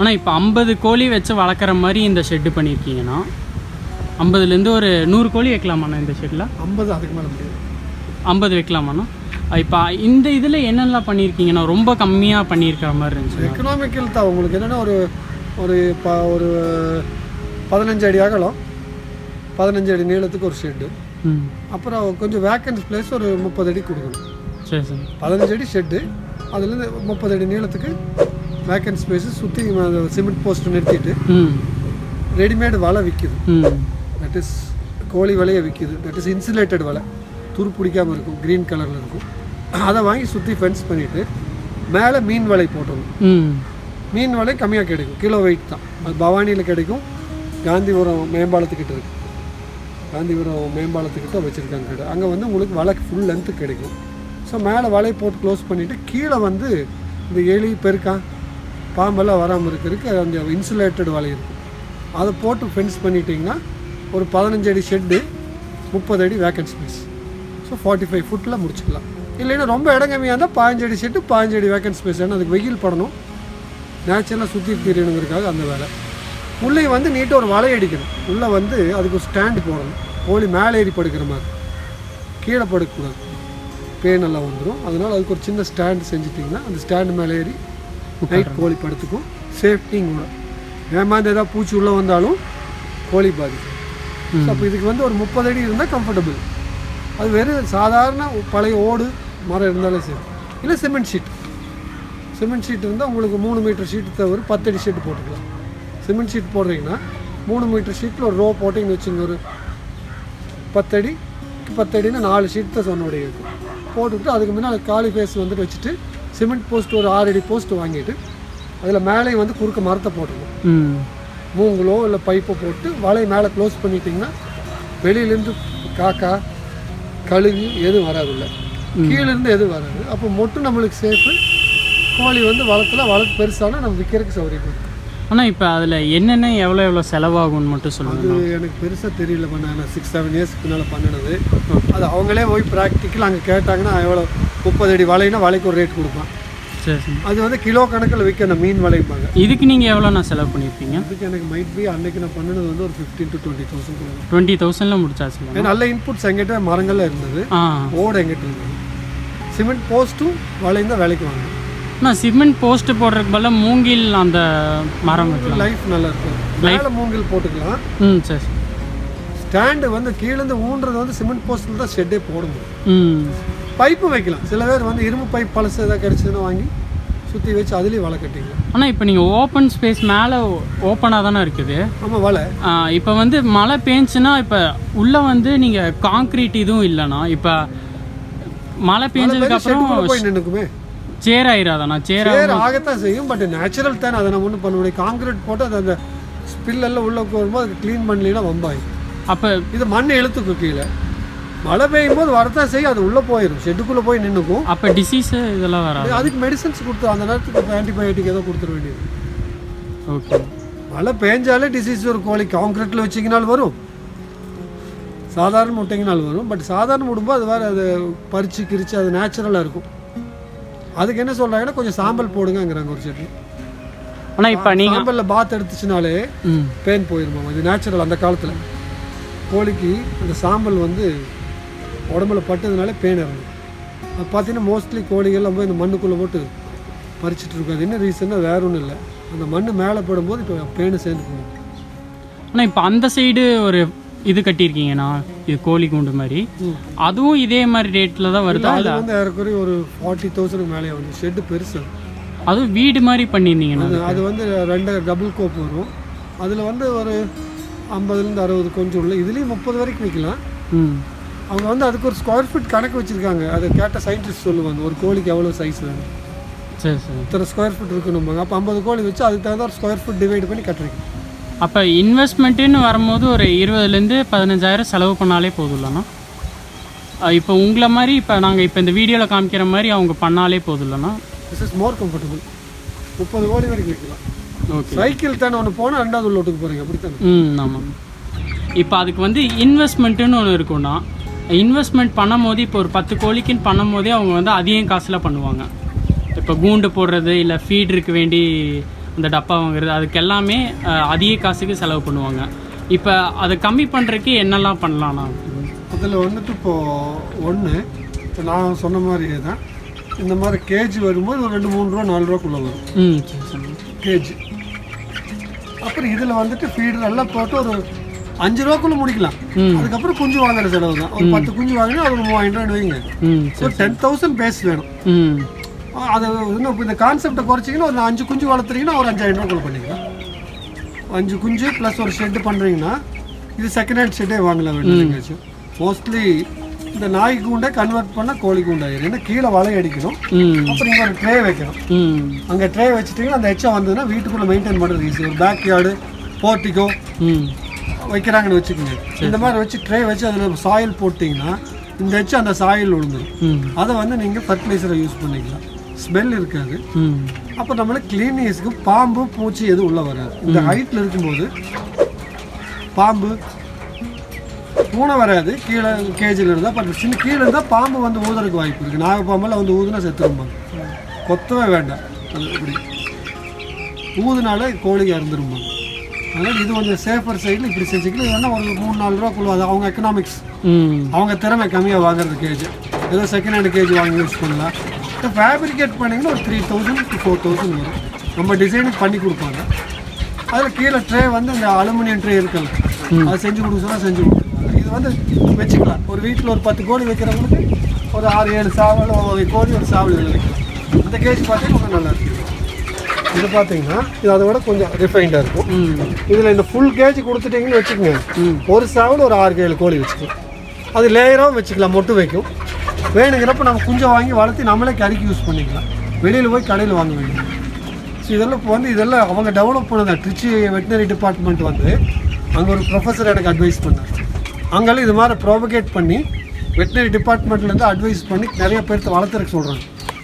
ஆனால் இப்போ ஐம்பது கோழி வச்சு வளர்க்குற மாதிரி இந்த ஷெட்டு பண்ணியிருக்கீங்கன்னா ஐம்பதுலேருந்து ஒரு நூறு கோழி வைக்கலாமாண்ணா இந்த ஷெட்டில் ஐம்பது அதுக்கு மேலே முடியாது. ஐம்பது வைக்கலாமாண்ணா? இப்போ இந்த இதில் என்னென்னலாம் பண்ணியிருக்கீங்கண்ணா ரொம்ப கம்மியாக பண்ணியிருக்கிற மாதிரி இருந்துச்சு எக்கனாமிக்கல் தான் உங்களுக்கு என்னென்னா ஒரு ஒரு ப ஒரு பதினஞ்சு அடி அகலம் பதினஞ்சு அடி நீளத்துக்கு ஒரு ஷெட்டு அப்புறம் கொஞ்சம் வேக்கன்ட் பிளேஸ் ஒரு முப்பது அடி கொடுக்கணும். சரி சரி. பதினஞ்சு அடி ஷெட்டு அதுலேருந்து முப்பது அடி நீளத்துக்கு வேக்கன்ட் ஸ்பேஸு சுற்றி சிமெண்ட் போஸ்ட் நிறுத்திட்டு ம். ரெடிமேடு வலை விற்கிது ம். தட் இஸ் கோழி வலையை விற்கிது தட் இஸ் இன்சுலேட்டட் வலை. துரு பிடிக்காமல் இருக்கும் க்ரீன் கலரில் இருக்கும். அதை வாங்கி சுற்றி ஃபென்ஸ் பண்ணிவிட்டு மேலே மீன் வலை போட்டுடணும் ம். மீன் வலை கம்மியாக கிடைக்கும். கிலோ வெயிட் தான். அது பவானியில் கிடைக்கும். காந்திபுரம் மேம்பாலத்துக்கிட்ட இருக்கு. காந்திபுரம் மேம்பாலத்துக்கிட்ட வச்சுருக்காங்க கடை அங்கே வந்து உங்களுக்கு வலை ஃபுல் லென்த்து கிடைக்கும். ஸோ மேலே வலை போட்டு க்ளோஸ் பண்ணிவிட்டு கீழே வந்து இந்த எலி பெருக்கான் பாம்பெல்லாம் வராமல் இருக்கிறதுக்கு அந்த இன்சுலேட்டட் வலை இருக்கும் அதை போட்டு ஃபென்ஸ் பண்ணிட்டீங்கன்னா ஒரு பதினஞ்சு அடி ஷெட்டு முப்பது அடி vacant space so forty five ஃபுட்டில் முடிச்சுக்கலாம். இல்லைன்னா ரொம்ப இடம் கம்மியாக இருந்தால் பாஞ்சு அடி ஷெட்டு பாஞ்சு அடி வேக்கன்ட் ஸ்பேஸ் ஏன்னா அதுக்கு வெயில் படணும். நேச்சுரலாக சுற்றி தீரணுங்கிறதுக்காக அந்த வேலை. உள்ளே வந்து நீட்டாக ஒரு வலை அடிக்கணும். உள்ளே வந்து அதுக்கு ஒரு ஸ்டாண்டு போடணும். கோழி மேலே ஏறி படுக்கிற மாதிரி. கீழே படுக்கக்கூடாது. பேன் எல்லாம் வந்துடும் அதனால் அதுக்கு ஒரு சின்ன ஸ்டாண்டு செஞ்சிட்டிங்கன்னா அந்த ஸ்டாண்டு மேலே ஏறி நைட் கோழி படுத்துக்கும் சேஃப்டிங் கூட. ஏமாந்து ஏதாவது பூச்சி உள்ளே வந்தாலும் கோழி பாதிக்கும். ஸோ அப்போ இதுக்கு வந்து ஒரு முப்பது அடி இருந்தால் கம்ஃபர்டபுள் அது வெறும் சாதாரண பழைய ஓடு மரம் இருந்தாலே சரி. இல்லை சிமெண்ட் ஷீட் சிமெண்ட் ஷீட் இருந்தால் உங்களுக்கு மூணு மீட்டர் ஷீட்டு தவிர பத்தடி ஷீட் போட்டுக்கலாம். சிமெண்ட் ஷீட் போடுறீங்கன்னா மூணு மீட்டர் ஷீட்டில் ஒரு ரோ போட்டிங்கன்னு வச்சுங்க ஒரு பத்தடி பத்தடின்னு நாலு ஷீட் தான் சொன்னோடைய இருக்கும். போட்டுவிட்டு அதுக்கு முன்னால் காலி ஃபேஸ் வந்துட்டு வச்சுட்டு சிமெண்ட் போஸ்ட் ஒரு ஆறு அடி போஸ்ட் வாங்கிட்டு அதில் மேலே வந்து குறுக்க மரத்தை போட்டுக்கணும் ம். மூங்களோ இல்லை பைப்போ போட்டு வலை மேலே க்ளோஸ் பண்ணிட்டீங்கன்னா வெளியிலேருந்து காக்கா கழுகு எதுவும் வராதுல்ல. கீழேருந்து எதுவும் வராது. அப்போ மொட்டு நம்மளுக்கு சேஃபு கோழி வந்து வளர்த்துல வளர்த்து பெருசானா நம்ம விற்கிறதுக்கு சௌகரியம் இருக்கும் ஆனால் இப்போ அதில் என்னென்ன எவ்வளோ எவ்வளோ செலவாகும்னு மட்டும் அது சொல்லுங்கள் எனக்கு பெருசாக தெரியல பண்ண நான் சிக்ஸ் செவன் இயர்ஸ்க்கு முன்னால் பண்ணினது. அது அவங்களே போய் ப்ராக்டிக்கல் அங்கே கேட்டாங்கன்னா எவ்வளோ முப்பது அடி வலைன்னா வலைக்கு ஒரு ரேட் கொடுப்பான். சரி சரி. அது வந்து கிலோ கணக்கில் விற்கணும் மீன் வலைப்பாங்க இதுக்கு நீங்கள் எவ்வளோண்ணா செலவு பண்ணியிருப்பீங்க? அதுக்கு எனக்கு மைட் பி அன்னைக்கு நான் பண்ணினது வந்து ஒரு fifteen to twenty thousand twenty தௌசண்டில் முடிச்சாச்சுங்களா நல்ல இன்புட்ஸ் எங்கிட்ட மரங்கள்ல இருந்தது. ஓடு எங்கிட்ட இருந்தது. சிமெண்ட் போஸ்ட்டும் தான் வேலைக்கு வாங்க அண்ணா சிமெண்ட் போஸ்ட் போடுறதுக்கு பதிலாக மூங்கில் அந்த மரம் வைக்கலாம். லைஃப் நல்லா இருக்கும். மேலே மூங்கில் போட்டுக்கலாம். ம் சரி. ஸ்டாண்டு வந்து கீழேருந்து ஊன்றது வந்து சிமெண்ட் போஸ்ட்டில் தான் ஷெட்டே போட முடியும் ம். பைப்பு வைக்கலாம். சில பேர் வந்து இரும்பு பைப் பழசு ஏதாவது கிடச்சதுன்னா வாங்கி சுற்றி வச்சு அதுலேயும் வலை கட்டிக்கலாம். ஆனால் இப்போ நீங்கள் ஓப்பன் ஸ்பேஸ் மேலே ஓப்பனாக தானே இருக்குது. ஆமாம் வலை. இப்போ வந்து மழை பேஞ்சுன்னா இப்போ உள்ளே வந்து நீங்கள் காங்க்ரீட் இதுவும் இல்லைண்ணா இப்போ மழை பேஞ்சதுக்கு அப்புறம் போய் நின்றுக்குமே சேர் ஆயிராதாண்ணா சேர் சேர் ஆகத்தான் செய்யும் பட் நேச்சுரல் தானே. அதை நம்ம ஒன்றும் பண்ண முடியும் காங்கிரீட் போட்டு அது அந்த ஸ்பில்லெல்லாம் உள்ளே வரும்போது அதுக்கு க்ளீன் பண்ணலைன்னா வம்பாய். அப்போ இது மண் இழுத்துக்கும் கீழே. மழை பெய்யும் போது வரத்தான் செய்யும் அது உள்ளே போயிடும் ஷெட்டுக்குள்ளே போய் நின்றுக்கும் அப்போ டிசீஸு இதெல்லாம் வராது. அதுக்கு மெடிசன்ஸ் கொடுத்து அந்த நேரத்துக்கு ஆன்டிபயோட்டிக் ஏதோ கொடுத்துட வேண்டியது. ஓகே மழை பேஞ்சாலே டிசீஸ் ஒரு கோழி காங்கிரீட்டில் வச்சிங்கனாலும் வரும். சாதாரண முட்டைங்கனாலும் வரும். பட் சாதாரண முடும்போது அது வேறு அது பறிச்சு கிரிச்சு அது நேச்சுரலாக இருக்கும். அதுக்கு என்ன சொல்கிறாங்கன்னா கொஞ்சம் சாம்பல் போடுங்கங்கிறாங்க ஒரு செட்டு ஆனால் இப்போ நீங்கள் சாம்பலில் பாத் எடுத்துச்சுனாலே ம். பெயின் போயிருமா இது நேச்சுரல் அந்த காலத்தில். கோழிக்கு அந்த சாம்பல் வந்து உடம்புல பட்டதுனால பெயின் இறங்கும் அது பார்த்தீங்கன்னா மோஸ்ட்லி கோழிகள்லாம் போய் இந்த மண்ணுக்குள்ளே போட்டு பறிச்சிட்டு இருக்கும். அது என்ன ரீசன்னா வேற ஒன்றும் இல்லை. அந்த மண் மேலே படும்போது இப்போ பெயின் சேர்ந்து போகும் ஆனால் இப்போ அந்த சைடு ஒரு இது கட்டியிருக்கீங்கண்ணா இது கோழி கூண்டு மாதிரி. அதுவும் இதே மாதிரி ரேட்டில் தான் வருதா? அது வந்து ஏறக்குறைய ஒரு ஃபார்ட்டி தௌசண்ட்க்கு மேலே வந்து ஷெட்டு பெருசு. அதுவும் வீடு மாதிரி பண்ணியிருந்தீங்கண்ணா அது வந்து ரெண்டு டபுள் கோப் வரும். அதில் வந்து ஒரு ஐம்பதுலேருந்து அறுபது கொஞ்சம் உள்ள இதுலேயும் முப்பது வரைக்கும் விற்கலாம் ம். அவங்க வந்து அதுக்கு ஒரு ஸ்கொயர் ஃபீட் கணக்கு வச்சுருக்காங்க. அதை கேட்ட சயின்டிஸ்ட் சொல்லுவாங்க ஒரு கோழிக்கு எவ்வளோ சைஸ் வேணும்? சரி சரி. இத்தனை ஸ்கொயர் ஃபீட் இருக்கணும்பாங்க. அப்போ ஐம்பது கோழி வச்சு அதுக்கு தகுந்த ஒரு ஸ்கொயர் ஃபீட் டிவைட் பண்ணி கட்டுறீங்க. அப்போ இன்வெஸ்ட்மெண்ட்டுன்னு வரும்போது ஒரு இருபதுலேருந்து பதினஞ்சாயிரம் செலவு பண்ணாலே போதும்லண்ணா இப்போ உங்களை மாதிரி இப்போ நாங்கள் இப்போ இந்த வீடியோவில் காமிக்கிற மாதிரி அவங்க பண்ணாலே போதும்லண்ணா திஸ் இஸ் மோர் கம்ஃபர்டபுள் முப்பது கோழி வரைக்கும் வைக்கலாம். ஓகே சைக்கிள் தானே ஒன்று போனால் ரெண்டாவது உள்ள வீட்டுக்கு போகிறீங்க அப்படித்தானே? ம் ஆமாம். இப்போ அதுக்கு வந்து இன்வெஸ்ட்மெண்ட்டுன்னு ஒன்று இருக்கும்னா இன்வெஸ்ட்மெண்ட் பண்ணும் போது இப்போ ஒரு பத்து கோழிக்குன்னு பண்ணும் போதே அவங்க வந்து அதிகம் காசில் பண்ணுவாங்க. இப்போ கூண்டு போடுறது இல்லை ஃபீடருக்கு வேண்டி அந்த டப்பா வாங்குறது. அதுக்கு எல்லாமே அதிக காசுக்கு செலவு பண்ணுவாங்க. இப்போ அதை கம்மி பண்ணுறதுக்கு என்னெல்லாம் பண்ணலாம்ண்ணா அதில் வந்துட்டு இப்போது ஒன்று இப்போ நான் சொன்ன மாதிரியே தான். இந்த மாதிரி கேஜி வரும்போது ஒரு ரெண்டு மூணு ரூபா நாலு ரூபாக்குள்ளே வரும். கேஜி. அப்புறம் இதில் வந்துட்டு ஃபீடர் எல்லாம் போட்டு ஒரு அஞ்சு ரூபாக்குள்ளே முடிக்கலாம். அதுக்கப்புறம் குஞ்சு வாங்குற செலவு தான். ஒரு பத்து குஞ்சு வாங்கினா அது ஒரு மூவாயிரம் ரூபாய் வைங்க. ஒரு டென் தௌசண்ட் பேஸ் வேணும். ம். அது இன்னும் இந்த கான்செப்டை குறைச்சிங்கன்னா ஒரு அஞ்சு குஞ்சு வளர்த்துறீங்கன்னா ஒரு அஞ்சாயிரம் ரூபாக்குள்ள பண்ணிக்கலாம். அஞ்சு குஞ்சு ப்ளஸ் ஒரு ஷெட்டு பண்ணுறீங்கன்னா இது செகண்ட் ஹேண்ட் ஷெட்டே வாங்கலாம் வேண்டியது மோஸ்ட்லி இந்த நாய் கூண்டை கன்வெர்ட் பண்ணால் கோழி கூண்டாயிரும் ஏன்னா கீழே வலை அடிக்கணும். அப்புறம் இங்கே ஒரு ட்ரே வைக்கணும் அங்கே ட்ரே வச்சுட்டிங்கன்னா அந்த எச்சம் வந்ததுன்னா வீட்டுக்குள்ளே மெயின்டைன் பண்ணுறது ஈஸி ஒரு பேக் யார்டு போர்ட்டிக்கோ வைக்கிறாங்கன்னு வச்சுக்கோங்க. இந்த மாதிரி வச்சு ட்ரே வச்சு அதில் சாயில் போட்டிங்கன்னா இந்த எச்சம் அந்த சாயில் விழுந்துடும் அதை வந்து நீங்கள் ஃபர்டிலைசரை யூஸ் பண்ணிக்கலாம். ஸ்மெல் இருக்காது. அப்போ நம்மளுக்கு கிளீனிங்ஸ்க்கு பாம்பு பூச்சி எதுவும் உள்ளே வராது. இந்த ஹைட்டில் இருக்கும்போது பாம்பு பூனை வராது. கீழே கேஜில் இருந்தால் பட் சின்ன கீழே இருந்தால் பாம்பு வந்து ஊதுறதுக்கு வாய்ப்பு இருக்குது நாகப்பாம்பெல்லாம் வந்து ஊதுனா செத்துருப்பாங்க கொத்தவே வேண்டாம். அது இப்படி. ஊதுனாலே கோழிக்கு இறந்துருப்பாங்க அதனால் இது கொஞ்சம் சேஃபர் சைடில் இப்படி செஞ்சுக்கலாம் வேணால் ஒரு மூணு நாலு ரூபா குள்ள அது அவங்க எக்கனாமிக்ஸ் அவங்க திறமை கம்மியாக வாங்குறது கேஜ் ஏதோ செகண்ட் ஹேண்ட் கேஜ் வாங்கி யூஸ் பண்ணலாம். இப்போ ஃபேப்ரிகேட் பண்ணிங்கன்னா ஒரு three thousand to four thousand வரும் நம்ம டிசைனுக்கு பண்ணி கொடுப்பாங்க. அதில் கீழே ட்ரே வந்து இந்த அலுமினியம் ட்ரே இருக்குல்ல. அது செஞ்சு கொடுக்க சொன்னால் செஞ்சு கொடுப்பாங்க இது வந்து வச்சுக்கலாம். ஒரு வீட்டில் ஒரு பத்து கோழி வைக்கிறவங்களுக்கு ஒரு ஆறு ஏழு சாவல் ஒரு கோழி ஒரு சாவல் வைக்கலாம் இந்த கேஜ் பார்த்தீங்கன்னா கொஞ்சம் நல்லா இருக்கும் இது பார்த்தீங்கன்னா இது அதை விட கொஞ்சம் ரிஃபைண்டாக இருக்கும். ம். இதில் இந்த ஃபுல் கேஜ் கொடுத்துட்டீங்கன்னு வச்சுக்கோங்க. ஒரு சாவல் ஒரு ஆறு ஏழு கோழி வச்சுக்கலாம். அது லேயராகவும் வச்சுக்கலாம் மொட்டு வைக்கும். வேணுங்கிறப்ப நம்ம குஞ்சை வாங்கி வளர்த்தி நம்மளே கறிக்கு யூஸ் பண்ணிக்கலாம். வெளியில் போய் கடையில் வாங்க வேண்டியது. ஸோ இதெல்லாம் இப்போ வந்து இதெல்லாம் அவங்க டெவலப் பண்ணத ட்ரிச்சி வெட்டினரி டிபார்ட்மெண்ட் வந்து அங்கே ஒரு ப்ரொஃபஸர் எனக்கு அட்வைஸ் பண்ணார். அங்கெல்லாம் இது மாதிரி ப்ரோபகேட் பண்ணி வெட்டினரி டிபார்ட்மெண்ட்லேருந்து அட்வைஸ் பண்ணி நிறைய பேர்த்த வளர்த்துறக்கு சொல்கிறாங்க